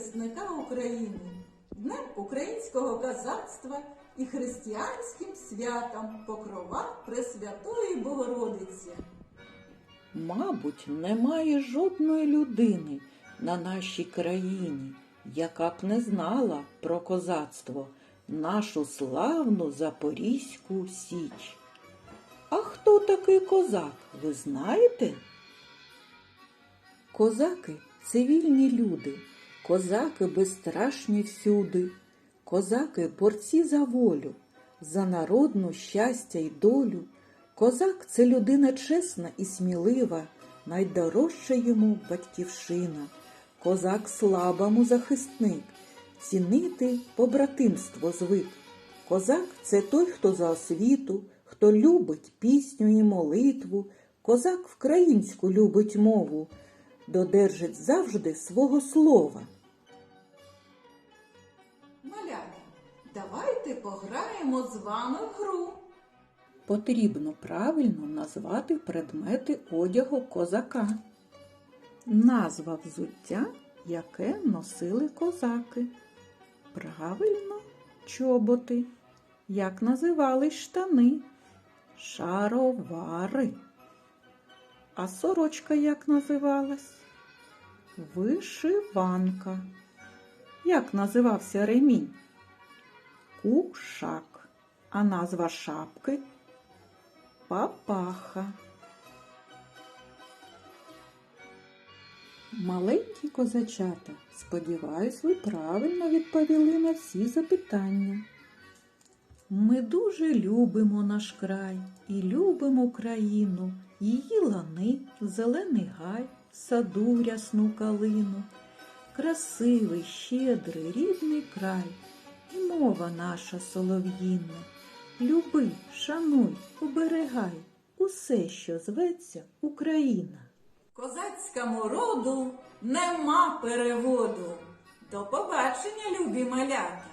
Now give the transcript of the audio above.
захисника України, Днем українського козацтва і християнським святом Покрова Пресвятої Богородиці. Мабуть, немає жодної людини на нашій країні, яка б не знала про козацтво, нашу славну Запорізьку Січ. А хто такий козак, ви знаєте? Козаки цивільні люди, козаки безстрашні всюди, козаки борці за волю, за народну щастя й долю. Козак це людина чесна і смілива, найдорожча йому батьківщина. Козак слабому захисник, цінити побратимство звик. Козак це той, хто за освіту, хто любить пісню і молитву. Козак вкраїнську любить мову, додержить завжди свого слова. Малята, давайте пограємо з вами в гру. Потрібно правильно назвати предмети одягу козака. Назва взуття, яке носили козаки. Правильно, чоботи. Як називались штани? Шаровари. А сорочка як називалась? Вишиванка. Як називався ремінь? Кушак. А назва шапки? Папаха. Маленькі козачата, сподіваюсь, ви правильно відповіли на всі запитання. Ми дуже любимо наш край і любимо країну, її лани, зелений гай, саду рясну калину. Красивий, щедрий, рідний край, і мова наша солов'їна. Люби, шануй, оберегай усе, що зветься Україна. Козацькому роду нема переводу. До побачення, любі малята!